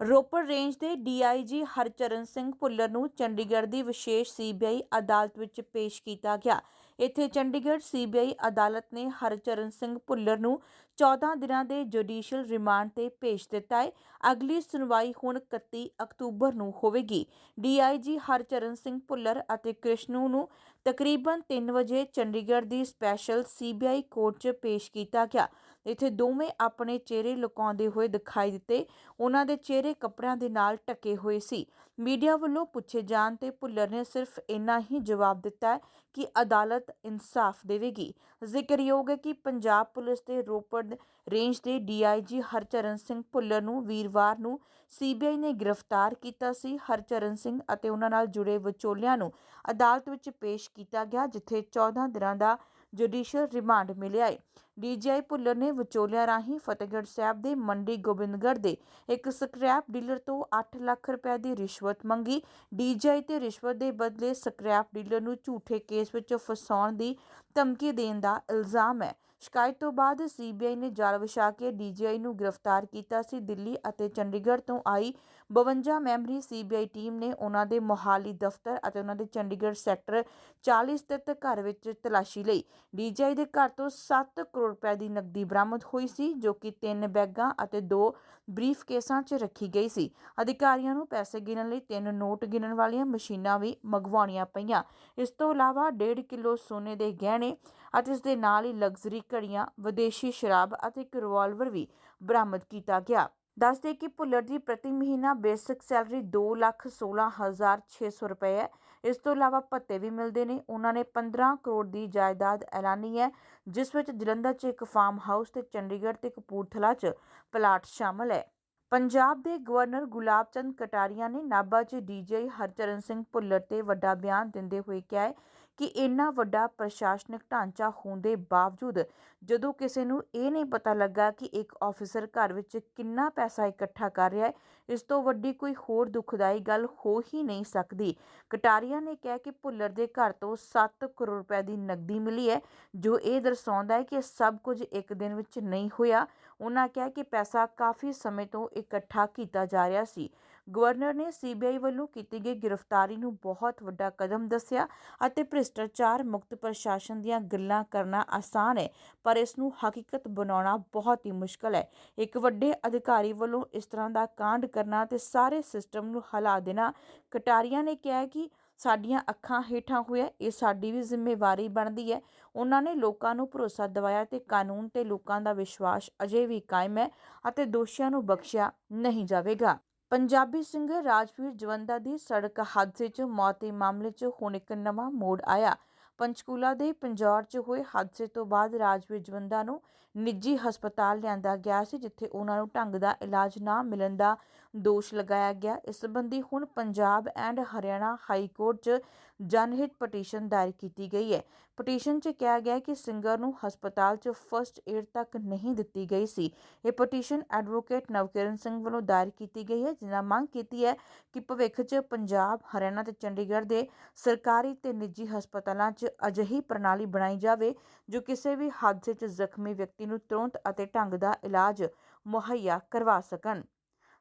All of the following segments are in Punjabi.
ਰੋਪੜ ਰੇਂਜ ਦੇ ਡੀਆਈਜੀ ਹਰਚਰਨ ਸਿੰਘ ਭੁੱਲਰ ਨੂੰ ਚੰਡੀਗੜ੍ਹ ਦੀ ਵਿਸ਼ੇਸ਼ ਸੀਬੀਆਈ ਅਦਾਲਤ ਵਿੱਚ ਪੇਸ਼ ਕੀਤਾ ਗਿਆ। ਇੱਥੇ ਚੰਡੀਗੜ੍ਹ ਸੀਬੀਆਈ ਅਦਾਲਤ ਨੇ ਹਰਚਰਨ ਸਿੰਘ ਭੁੱਲਰ ਨੂੰ 14 ਦਿਨਾਂ ਦੇ ਜੁਡੀਸ਼ੀਅਲ ਰਿਮਾਂਡ ਤੇ ਭੇਜ ਦਿੱਤਾ ਹੈ ਅਗਲੀ ਸੁਣਵਾਈ ਹੁਣ 31 ਅਕਤੂਬਰ ਨੂੰ ਹੋਵੇਗੀ। ਡੀਆਈਜੀ ਹਰਚਰਨ ਸਿੰਘ ਭੁੱਲਰ ਅਤੇ ਕ੍ਰਿਸ਼ਨੂ ਨੂੰ ਤਕਰੀਬਨ 3 ਵਜੇ ਚੰਡੀਗੜ੍ਹ ਦੀ ਸਪੈਸ਼ਲ ਸੀਬੀਆਈ ਕੋਰਟ 'ਚ ਪੇਸ਼ ਕੀਤਾ ਗਿਆ। ਇੱਥੇ ਦੋਵੇਂ ਆਪਣੇ ਚਿਹਰੇ ਲੁਕਾਉਂਦੇ ਹੋਏ ਦਿਖਾਈ ਦਿੱਤੇ। ਉਹਨਾਂ ਦੇ ਚਿਹਰੇ ਕੱਪੜਿਆਂ ਦੇ ਨਾਲ ਢਕੇ ਹੋਏ ਸੀ। ਮੀਡੀਆ ਵੱਲੋਂ ਪੁੱਛੇ ਜਾਣ ਤੇ ਭੁੱਲਰ ਨੇ ਸਿਰਫ ਇੰਨਾ ਹੀ ਜਵਾਬ ਦਿੱਤਾ ਕਿ ਅਦਾਲਤ ਇਨਸਾਫ ਦੇਵੇਗੀ। ਜ਼ਿਕਰਯੋਗ ਹੈ ਕਿ ਪੰਜਾਬ ਪੁਲਿਸ ਦੇ ਰੋਪੜ ਰੇਂਜ ਦੇ ਡੀਆਈਜੀ ਹਰਚਰਨ ਸਿੰਘ ਭੁੱਲਰ ਨੂੰ ਵੀਰਵਾਰ ਨੂੰ ਸੀਬੀਆਈ ਨੇ ਗ੍ਰਿਫਤਾਰ ਕੀਤਾ ਸੀ। ਹਰਚਰਨ ਸਿੰਘ ਅਤੇ ਉਹਨਾਂ ਨਾਲ ਜੁੜੇ ਵਿਚੋਲਿਆਂ ਨੂੰ ਅਦਾਲਤ ਵਿੱਚ ਪੇਸ਼ ਕੀਤਾ ਗਿਆ, ਜਿੱਥੇ 14 ਦਿਨਾਂ ਦਾ ਜੁਡੀਸ਼ੀਅਲ ਰਿਮਾਂਡ ਮਿਲਿਆ ਹੈ ਡੀਜੀਆਈ ਭੁੱਲਰ ਨੇ ਵਿਚੋਲਿਆਂ ਰਾਹੀਂ ਫਤਿਹਗੜ੍ਹ ਸਾਹਿਬ ਦੇ ਮੰਡੀ ਗੋਬਿੰਦਗੜ੍ਹ ਦੇ ਇੱਕ ਸਕ੍ਰੈਪ ਡੀਲਰ ਤੋਂ 8 ਲੱਖ ਰੁਪਏ ਦੀ ਰਿਸ਼ਵਤ ਮੰਗੀ। ਡੀਜੀਆਈ ਤੇ ਰਿਸ਼ਵਤ ਦੇ ਬਦਲੇ ਸਕ੍ਰੈਪ ਡੀਲਰ ਨੂੰ ਝੂਠੇ ਕੇਸ ਵਿੱਚ ਫਸਾਉਣ ਦੀ ਧਮਕੀ ਦੇਣ ਦਾ ਇਲਜ਼ਾਮ ਹੈ। ਸ਼ਿਕਾਇਤ ਤੋਂ ਬਾਅਦ ਸੀਬੀਆਈ ਨੇ ਜਾਲ ਵਿਛਾ ਕੇ ਡੀਜੀਆਈ ਨੂੰ ਗ੍ਰਿਫਤਾਰ ਕੀਤਾ ਸੀ। ਦਿੱਲੀ ਅਤੇ ਚੰਡੀਗੜ੍ਹ ਤੋਂ ਆਈ 52 ਮੈਂਬਰੀ ਸੀਬੀਆਈ ਟੀਮ ਨੇ ਉਹਨਾਂ ਦੇ ਮੋਹਾਲੀ ਦਫ਼ਤਰ ਅਤੇ ਉਹਨਾਂ ਦੇ ਚੰਡੀਗੜ੍ਹ ਸੈਕਟਰ 40 ਸਥਿਤ ਘਰ ਵਿੱਚ ਤਲਾਸ਼ੀ ਲਈ। ਡੀਜੀਆਈ ਦੇ ਘਰ ਤੋਂ 7 ਕਰੋੜ ਰੁਪਏ ਦੀ ਨਕਦੀ ਬਰਾਮਦ ਹੋਈ ਸੀ, ਜੋ ਕਿ ਤਿੰਨ ਬੈਗਾਂ ਅਤੇ ਦੋ ਬਰੀਫ ਕੇਸਾਂ 'ਚ ਰੱਖੀ ਗਈ ਸੀ। ਅਧਿਕਾਰੀਆਂ ਨੂੰ ਪੈਸੇ ਗਿਣਨ ਲਈ ਤਿੰਨ ਨੋਟ ਗਿਣਨ ਵਾਲੀਆਂ ਮਸ਼ੀਨਾਂ ਵੀ ਮੰਗਵਾਉਣੀਆਂ ਪਈਆਂ। ਇਸ ਤੋਂ ਇਲਾਵਾ 1.5 ਕਿਲੋ ਸੋਨੇ ਦੇ ਗਹਿਣੇ ਅਤੇ ਇਸ ਦੇ ਨਾਲ ਹੀ ਲਗਜ਼ਰੀ ਘੜੀਆਂ, ਵਿਦੇਸ਼ੀ ਸ਼ਰਾਬ ਅਤੇ ਇੱਕ ਰਿਵਾਲਵਰ ਵੀ ਬਰਾਮਦ ਕੀਤਾ ਗਿਆ। ਦੱਸਦੇ ਕਿ ਭੁੱਲਰ ਦੀ ਪ੍ਰਤੀ ਮਹੀਨਾ ਬੇਸਿਕ ਸੈਲਰੀ 216600 ਰੁਪਏ ਹੈ। ਇਸ ਤੋਂ ਇਲਾਵਾ ਭੱਤੇ ਵੀ ਮਿਲਦੇ ਨੇ। ਉਹਨਾਂ ਨੇ 15 ਕਰੋੜ ਦੀ ਜਾਇਦਾਦ ਐਲਾਨੀ ਹੈ, ਜਿਸ ਵਿੱਚ ਜਲੰਧਰ 'ਚ ਇੱਕ ਫਾਰਮ ਹਾਊਸ ਤੇ ਚੰਡੀਗੜ੍ਹ ਤੇ ਕਪੂਰਥਲਾ 'ਚ ਪਲਾਟ ਸ਼ਾਮਲ ਹੈ। ਪੰਜਾਬ ਦੇ ਗਵਰਨਰ ਗੁਲਾਬ ਚੰਦ ਕਟਾਰੀਆ ਨੇ ਨਾਭਾ 'ਚ ਡੀਜੀਆਈ ਹਰਚਰਨ ਸਿੰਘ ਭੁੱਲਰ ਤੇ ਵੱਡਾ ਬਿਆਨ ਦਿੰਦੇ ਹੋਏ ਕਿਹਾ ਹੈ ਕਿ ਇੰਨਾ ਵੱਡਾ ਪ੍ਰਸ਼ਾਸਨਿਕ ਢਾਂਚਾ ਹੋਣ ਦੇ ਬਾਵਜੂਦ ਜਦੋਂ ਕਿਸੇ ਨੂੰ ਇਹ ਨਹੀਂ ਪਤਾ ਲੱਗਾ ਕਿ ਇੱਕ ਆਫੀਸਰ ਘਰ ਵਿੱਚ ਕਿੰਨਾ ਪੈਸਾ ਇਕੱਠਾ ਕਰ ਰਿਹਾ ਹੈ, ਇਸ ਤੋਂ ਵੱਡੀ ਕੋਈ ਹੋਰ ਦੁਖਦਾਈ ਗੱਲ ਹੋ ਹੀ ਨਹੀਂ ਸਕਦੀ। ਕਟਾਰੀਆ ਨੇ ਕਿਹਾ ਕਿ ਭੁੱਲਰ ਦੇ ਘਰ ਤੋਂ 7 ਕਰੋੜ ਰੁਪਏ ਦੀ ਨਕਦੀ ਮਿਲੀ ਹੈ, ਜੋ ਇਹ ਦਰਸਾਉਂਦਾ ਹੈ ਕਿ ਸਭ ਕੁਝ ਇੱਕ ਦਿਨ ਵਿੱਚ ਨਹੀਂ ਹੋਇਆ। ਉਹਨਾਂ ਕਿਹਾ ਕਿ ਪੈਸਾ ਕਾਫੀ ਸਮੇਂ ਤੋਂ ਇਕੱਠਾ ਕੀਤਾ ਜਾ ਰਿਹਾ ਸੀ। ਗਵਰਨਰ ਨੇ ਸੀਬੀਆਈ ਵੱਲੋਂ ਕੀਤੀ ਗਈ ਗ੍ਰਿਫਤਾਰੀ ਨੂੰ ਬਹੁਤ ਵੱਡਾ ਕਦਮ ਦੱਸਿਆ ਅਤੇ ਭ੍ਰਿਸ਼ਟਾਚਾਰ ਮੁਕਤ ਪ੍ਰਸ਼ਾਸਨ ਦੀਆਂ ਗੱਲਾਂ ਕਰਨਾ ਆਸਾਨ ਹੈ, ਪਰ ਇਸ ਨੂੰ ਹਕੀਕਤ ਬਣਾਉਣਾ ਬਹੁਤ ਹੀ ਮੁਸ਼ਕਲ ਹੈ। ਇੱਕ ਵੱਡੇ ਅਧਿਕਾਰੀ ਵੱਲੋਂ ਇਸ ਤਰ੍ਹਾਂ ਦਾ ਕਾਂਡ ਕਰਨਾ ਤੇ ਸਾਰੇ ਸਿਸਟਮ ਨੂੰ ਹਿਲਾ ਦੇਣਾ, ਕਟਾਰੀਆ ਨੇ ਕਿਹਾ ਕਿ ਸਾਡੀਆਂ ਅੱਖਾਂ ਹੇਠਾਂ ਹੋਇਆ, ਇਹ ਸਾਡੀ ਵੀ ਜ਼ਿੰਮੇਵਾਰੀ ਬਣਦੀ ਹੈ। ਉਹਨਾਂ ਨੇ ਲੋਕਾਂ ਨੂੰ ਭਰੋਸਾ ਦਿਵਾਇਆ ਤੇ ਕਾਨੂੰਨ ਤੇ ਲੋਕਾਂ ਦਾ ਵਿਸ਼ਵਾਸ ਅਜੇ ਵੀ ਕਾਇਮ ਹੈ ਅਤੇ ਦੋਸ਼ੀਆਂ ਨੂੰ ਬਖਸ਼ਿਆ ਨਹੀਂ ਜਾਵੇਗਾ। ਪੰਜਾਬੀ ਸਿੰਗਰ ਰਾਜਵੀਰ ਜਵੰਦਾ ਦੀ ਸੜਕ ਹਾਦਸੇ 'ਚ ਮੌਤ ਦੇ ਮਾਮਲੇ 'ਚ ਹੁਣ ਇੱਕ ਨਵਾਂ ਮੋੜ ਆਇਆ। ਪੰਚਕੂਲਾ ਦੇ ਪੰਜੌਰ 'ਚ ਹੋਏ ਹਾਦਸੇ ਤੋਂ ਬਾਅਦ ਰਾਜਵੀਰ ਜਵੰਦਾ ਨੂੰ ਨਿੱਜੀ ਹਸਪਤਾਲ ਲਿਆਂਦਾ ਗਿਆ ਸੀ, ਜਿੱਥੇ ਉਹਨਾਂ ਨੂੰ ਢੰਗ ਦਾ ਇਲਾਜ ਨਾ ਮਿਲਣ ਦਾ ਦੋਸ਼ ਲਗਾਇਆ ਗਿਆ। ਇਸ ਸੰਬੰਧੀ ਹੁਣ Punjab and Haryana high court 'ਚ ਜਨਹਿਤ ਪਟੀਸ਼ਨ ਦਾਇਰ ਕੀਤੀ ਗਈ ਹੈ। ਪਟੀਸ਼ਨ 'ਚ ਕਿਹਾ ਗਿਆ ਕਿ ਸਿੰਗਰ ਨੂੰ ਹਸਪਤਾਲ 'ਚ ਫਰਸਟ ਏਡ ਤੱਕ ਨਹੀਂ ਦਿੱਤੀ ਗਈ ਸੀ। ਇਹ ਪਟੀਸ਼ਨ ਐਡਵੋਕੇਟ ਨਵਕਿਰਨ ਸਿੰਘ ਵੱਲੋਂ ਦਾਇਰ ਕੀਤੀ ਗਈ ਹੈ, ਜਿਨ੍ਹਾਂ ਮੰਗ ਕੀਤੀ ਹੈ ਕਿ ਭਵਿੱਖ 'ਚ ਪੰਜਾਬ, ਹਰਿਆਣਾ ਤੇ ਚੰਡੀਗੜ੍ਹ ਦੇ ਸਰਕਾਰੀ ਤੇ ਨਿੱਜੀ ਹਸਪਤਾਲਾਂ 'ਚ ਅਜਿਹੀ ਪ੍ਰਣਾਲੀ ਬਣਾਈ ਜਾਵੇ ਜੋ ਕਿਸੇ ਵੀ ਹਾਦਸੇ 'ਚ ਜ਼ਖਮੀ ਵਿਅਕਤੀ ਨੂੰ ਤੁਰੰਤ ਅਤੇ ਢੰਗ ਦਾ ਇਲਾਜ ਮੁਹੱਈਆ ਕਰਵਾ ਸਕਣ।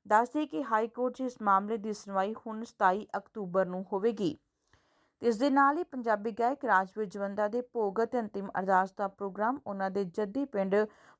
ਦੱਸਦੇ ਕਿ ਹਾਈ ਕੋਰਟ 'ਚ ਇਸ ਮਾਮਲੇ ਦੀ ਸੁਣਵਾਈ ਹੁਣ 27 ਅਕਤੂਬਰ ਨੂੰ ਹੋਵੇਗੀ। ਇਸ ਦੇ ਨਾਲ ਹੀ ਪੰਜਾਬੀ ਗਾਇਕ ਰਾਜਵੀਰ ਜਵੰਦਾ ਦੇ ਭੋਗ ਅਤੇ ਅੰਤਿਮ ਅਰਦਾਸ ਦਾ ਪ੍ਰੋਗਰਾਮ ਉਹਨਾਂ ਦੇ ਜੱਦੀ ਪਿੰਡ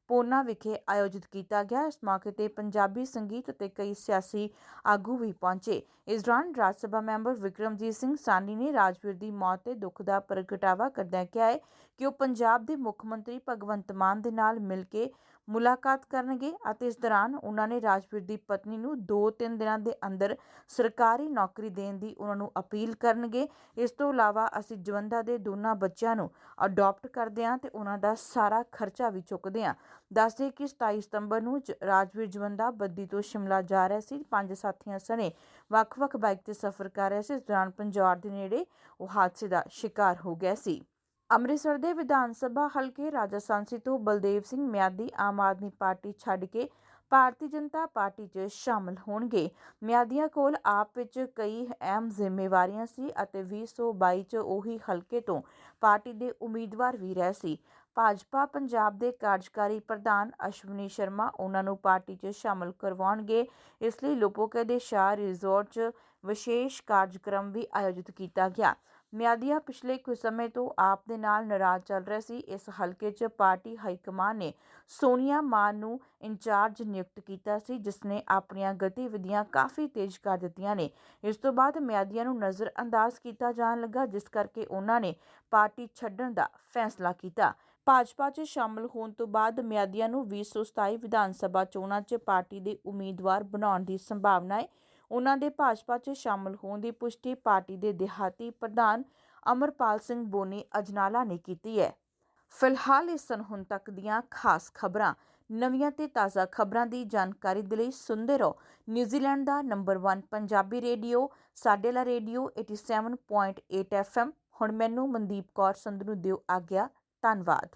ਪੋਨਾ ਵਿਖੇ ਆਯੋਜਿਤ ਕੀਤਾ ਗਿਆ। ਇਸ ਮੌਕੇ ਤੇ ਪੰਜਾਬੀ ਸੰਗੀਤ ਅਤੇ ਕਈ ਸਿਆਸੀ ਆਗੂ ਵੀ ਪਹੁੰਚੇ। ਇਸ ਦੌਰਾਨ ਰਾਜ ਸਭਾ ਮੈਂਬਰ ਵਿਕਰਮਜੀਤ ਸਿੰਘ ਸਾਨੀ ਨੇ ਰਾਜਵੀਰ ਦੀ ਮੌਤ ਤੇ ਦੁੱਖ ਦਾ ਪ੍ਰਗਟਾਵਾ ਕਰਦਿਆਂ ਕਿਹਾ ਹੈ ਕਿ ਉਹ ਪੰਜਾਬ ਦੇ ਮੁੱਖ ਮੰਤਰੀ ਭਗਵੰਤ ਮਾਨ ਦੇ ਨਾਲ ਮਿਲ ਕੇ ਮੁਲਾਕਾਤ ਕਰਨਗੇ ਅਤੇ ਇਸ ਦੌਰਾਨ ਉਹਨਾਂ ਨੇ ਰਾਜਵੀਰ ਦੀ ਪਤਨੀ ਨੂੰ 2-3 ਦਿਨਾਂ ਦੇ ਅੰਦਰ ਸਰਕਾਰੀ ਨੌਕਰੀ ਦੇਣ ਦੀ ਉਹਨਾਂ ਨੂੰ ਅਪੀਲ ਕਰਨਗੇ। ਇਸ ਤੋਂ ਇਲਾਵਾ ਅਸੀਂ ਜਵੰਦਾ ਦੇ ਦੋਨਾਂ ਬੱਚਿਆਂ ਨੂੰ ਅਡਾਪਟ ਕਰਦੇ ਹਾਂ ਤੇ ਉਹਨਾਂ ਦਾ ਸਾਰਾ ਖਰਚਾ ਵੀ ਚੁੱਕਦੇ ਹਾਂ। ਦੱਸਦੇ ਕਿ 27 ਸਤੰਬਰ ਨੂੰ ਰਾਜਵੀਰ ਜਵੰਦਾ ਬੱਦੀ ਤੋਂ ਸ਼ਿਮਲਾ ਜਾ ਰਿਹਾ ਸੀ। ਪੰਜ ਸਾਥੀਆਂ ਸਣੇ ਵੱਖ-ਵੱਖ ਬਾਈਕ ਤੇ ਸਫ਼ਰ ਕਰ ਰਿਹਾ ਸੀ। ਇਸ ਦੌਰਾਨ ਪੰਜਾਬ ਦੇ ਨੇੜੇ ਉਹ ਹਾਦਸੇ ਦਾ ਸ਼ਿਕਾਰ ਹੋ ਗਿਆ ਸੀ। ਅੰਮ੍ਰਿਤਸਰ ਦੇ ਵਿਧਾਨ ਸਭਾ ਹਲਕੇ ਰਾਜਾ ਸਾਂਸੀ ਤੋਂ ਬਲਦੇਵ ਸਿੰਘ ਮਿਆਦੀ ਆਮ ਆਦਮੀ ਪਾਰਟੀ ਛੱਡ ਕੇ ਭਾਰਤੀ ਜਨਤਾ ਪਾਰਟੀ 'ਚ ਸ਼ਾਮਲ ਹੋਣਗੇ। ਮਿਆਦੀਆਂ ਕੋਲ ਆਪ ਵਿੱਚ ਕਈ ਅਹਿਮ ਜ਼ਿੰਮੇਵਾਰੀਆਂ ਸੀ ਅਤੇ 2022 'ਚ ਉਹੀ ਹਲਕੇ ਤੋਂ ਪਾਰਟੀ ਦੇ ਉਮੀਦਵਾਰ ਵੀ ਰਹੇ ਸੀ। ਭਾਜਪਾ ਪੰਜਾਬ ਦੇ ਕਾਰਜਕਾਰੀ ਪ੍ਰਧਾਨ ਅਸ਼ਵਨੀ ਸ਼ਰਮਾ ਉਹਨਾਂ ਨੂੰ ਪਾਰਟੀ 'ਚ ਸ਼ਾਮਲ ਕਰਵਾਉਣਗੇ। ਇਸ ਲਈ ਲੋਪੋਕੇ ਦੇ ਸ਼ਾਹ ਰਿਜ਼ੋਰਟ 'ਚ ਵਿਸ਼ੇਸ਼ ਕਾਰਜਕ੍ਰਮ ਵੀ ਆਯੋਜਿਤ ਕੀਤਾ ਗਿਆ। ਮਿਆਦੀਆਂ ਪਿਛਲੇ ਕੁਝ ਸਮੇਂ ਤੋਂ ਆਪ ਦੇ ਨਾਲ ਨਾਰਾਜ਼ ਚੱਲ ਰਿਹਾ ਸੀ। ਇਸ ਹਲਕੇ 'ਚ ਪਾਰਟੀ ਹਾਈਕਮਾਨ ਨੇ ਸੋਨੀਆ ਮਾਨ ਨੂੰ ਇੰਚਾਰਜ ਨਿਯੁਕਤ ਕੀਤਾ ਸੀ, ਜਿਸ ਨੇ ਆਪਣੀਆਂ ਗਤੀਵਿਧੀਆਂ ਕਾਫੀ ਤੇਜ਼ ਕਰ ਦਿੱਤੀਆਂ ਨੇ। ਇਸ ਤੋਂ ਬਾਅਦ ਮਿਆਦੀਆਂ ਨੂੰ ਨਜ਼ਰਅੰਦਾਜ਼ ਕੀਤਾ ਜਾਣ ਲੱਗਾ, ਜਿਸ ਕਰਕੇ ਉਹਨਾਂ ਨੇ ਪਾਰਟੀ ਛੱਡਣ ਦਾ ਫੈਸਲਾ ਕੀਤਾ। ਭਾਜਪਾ 'ਚ ਸ਼ਾਮਲ ਹੋਣ ਤੋਂ ਬਾਅਦ ਮਿਆਦੀਆਂ ਨੂੰ 2027 ਵਿਧਾਨ ਸਭਾ ਚੋਣਾਂ 'ਚ ਪਾਰਟੀ ਦੇ ਉਮੀਦਵਾਰ ਬਣਾਉਣ ਦੀ ਸੰਭਾਵਨਾ ਹੈ ਉਹਨਾਂ ਦੇ ਭਾਜਪਾ 'ਚ ਸ਼ਾਮਲ ਹੋਣ ਦੀ ਪੁਸ਼ਟੀ ਪਾਰਟੀ ਦੇ ਦਿਹਾਤੀ ਪ੍ਰਧਾਨ ਅਮਰਪਾਲ ਸਿੰਘ ਬੋਨੀ ਅਜਨਾਲਾ ਨੇ ਕੀਤੀ ਹੈ। ਫਿਲਹਾਲ ਇਸ ਸਨ ਹੁਣ ਤੱਕ ਦੀਆਂ ਖਾਸ ਖਬਰਾਂ। ਨਵੀਆਂ ਤੇ ਤਾਜ਼ਾ ਖਬਰਾਂ ਦੀ ਜਾਣਕਾਰੀ ਦੇ ਲਈ ਸੁਣਦੇ ਰਹੋ। ਨਿਊਜ਼ੀਲੈਂਡ ਦਾ ਨੰਬਰ 1 ਪੰਜਾਬੀ ਰੇਡੀਓ, ਸਾਡੇ ਲਾ ਰੇਡੀਓ 87.8 FM ਹੁਣ ਮੈਨੂੰ ਮਨਦੀਪ ਕੌਰ ਸੰਧ ਨੂੰ ਦਿਓ ਆਗਿਆ। ਧੰਨਵਾਦ।